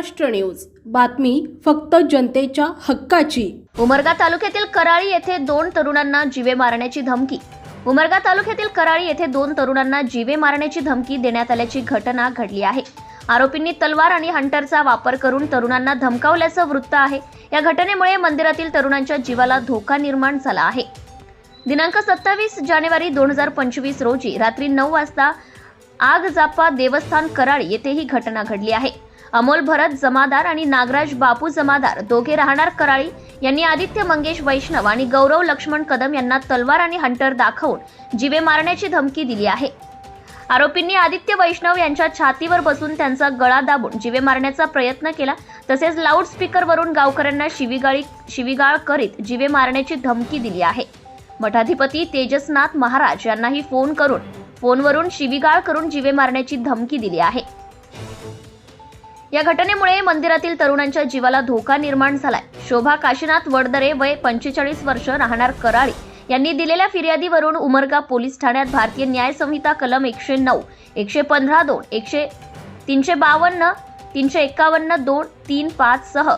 Maharashtra news. बातमी फक्त जनतेच्या हक्काची. उमरगा तालुक्यातील कराळी येथे दोन तरुणांना जीवे मारण्याची धमकी. उमरगा तालुक्यातील कराळी येथे दोन तरुणांना जीवे मारण्याची धमकी देण्यात आल्याची घटना घडली आहे. आरोपींनी तलवार आणि हंटरचा वापर करून तरुणांना धमकावल्याचं वृत्त आहे. या घटनेमुळे मंदिरातील तरुणांच्या जीवाला धोका निर्माण झाला आहे. दिनांक सत्तावीस जानेवारी दोन हजार पंचवीस रोजी रात्री नऊ वाजता आग जापा देवस्थान कराड येथे ही घटना घडली आहे. अमोल भरत जमादार आणि नागराज बापू जमादार. दोघे राहणार कराळी. यांनी आदित्य मंगेश वैष्णव आणि गौरव लक्ष्मण कदम यांना तलवार आणि हंटर दाखवून जीवे मारण्याची धमकी दिली आहे. आरोपींनी आदित्य वैष्णव यांच्या छातीवर बसून त्यांचा गळा दाबून जीवे मारण्याचा प्रयत्न केला. तसेच लाऊडस्पीकरवरून गावकऱ्यांना शिवीगाळी शिवीगाळ करीत जीवे मारण्याची धमकी दिली आहे. मठाधिपती तेजसनाथ महाराज यांनाही फोन करून फोनवरून शिवीगाळ करून जीवे मारण्याची धमकी दिली आहे. या घटनेमुळे मंदिरातील तरुणांच्या जीवाला धोका निर्माण झालाय. शोभा काशीनाथ वडदरे वय पंचेचाळीस वर्ष राहणार कराळी यांनी दिलेल्या फिर्यादीवरून उमरगा पोलीस ठाण्यात भारतीय न्याय संहिता कलम एकशे नऊ एकशे पंधरा दोन एकशे तीनशे बावन्न तीनशे एक्कावन्न दोन तीन पाच सह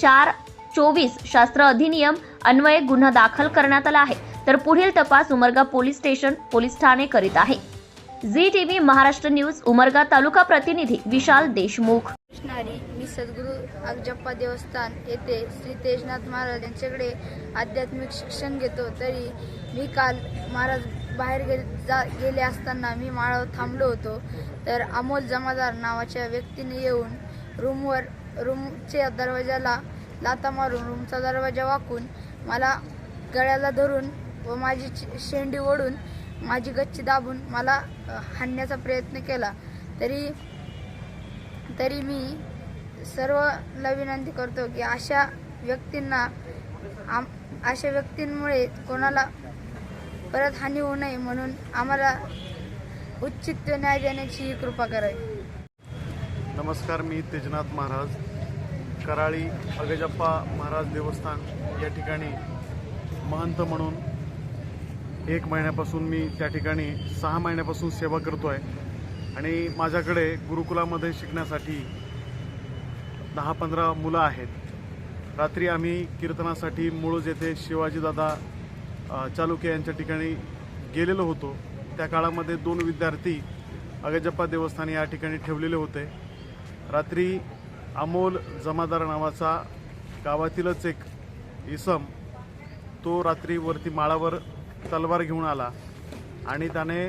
चार चोवीस शास्त्र अधिनियम अन्वये गुन्हा दाखल करण्यात आला आहे. तर पुढील तपास उमरगा पोलीस स्टेशन पोलीस ठाणे करीत आहे. Zee T V Maharashtra news Umarga तालुका प्रतिनिधी विशाल देशमुख. मी सद्गुरू अगजप्पा देवस्थान येथे श्री तेजनाथ महाराज यांच्याकडे आध्यात्मिक शिक्षण घेतो. तरी मी काल महाराज बाहेर गेले जा गेले असताना मी माळावर थांबलो होतो. तर अमोल जमादार नावाच्या व्यक्तीने येऊन रूमवर रूमच्या दरवाजाला लाता मारून रूमचा दरवाजा वाकून मला गळ्याला धरून व माझी शेंडी ओढून माझी गच्ची दाबून मला हाणण्याचा प्रयत्न केला. तरी तरी मी सर्वला विनंती करतो की अशा व्यक्तींना आम अशा व्यक्तींमुळे कोणाला परत हानी होऊ नये म्हणून आम्हाला उचित न्याय देण्याची कृपा करावी. नमस्कार मी तेजनाथ महाराज. कराळी अगजप्पा महाराज देवस्थान या ठिकाणी महंत म्हणून एक महिन्यापासून मी त्या ठिकाणी सहा महिन्यापासून सेवा करतो आहे आणि माझ्याकडे गुरुकुलामध्ये शिकण्यासाठी दहा पंधरा मुलं आहेत. रात्री आम्ही कीर्तनासाठी मूळ येथे शिवाजीदादा अ, चालुक्य यांच्या ठिकाणी गेलेलो होतो. त्या काळामध्ये दोन विद्यार्थी अगजप्पा देवस्थान या ठिकाणी ठेवलेले होते. रात्री अमोल जमादार नावाचा गावातीलच एक इसम तो रात्री वरती माळावर तलवार घेऊन आला आणि त्याने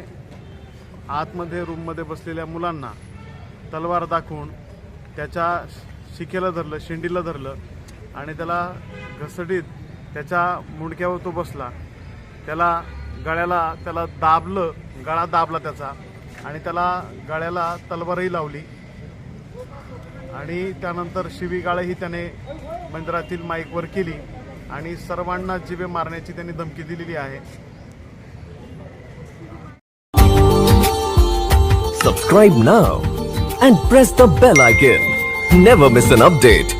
आतमध्ये रूममध्ये बसलेल्या मुलांना तलवार दाखवून त्याच्या शिकेला धरलं शेंडीला धरलं आणि त्याला घसडीत त्याच्या मुंडक्यावर तो बसला. त्याला गळ्याला त्याला दाबलं गळा दाबला त्याचा आणि त्याला गळ्याला तलवारही लावली. आणि त्यानंतर शिवीगाळही त्याने मंदिरातील माईकवर केली. आणि सर्वांना जिवे मारण्याची त्यांनी धमकी दिलेली आहे. सबस्क्राईब ना and press the bell icon never miss an update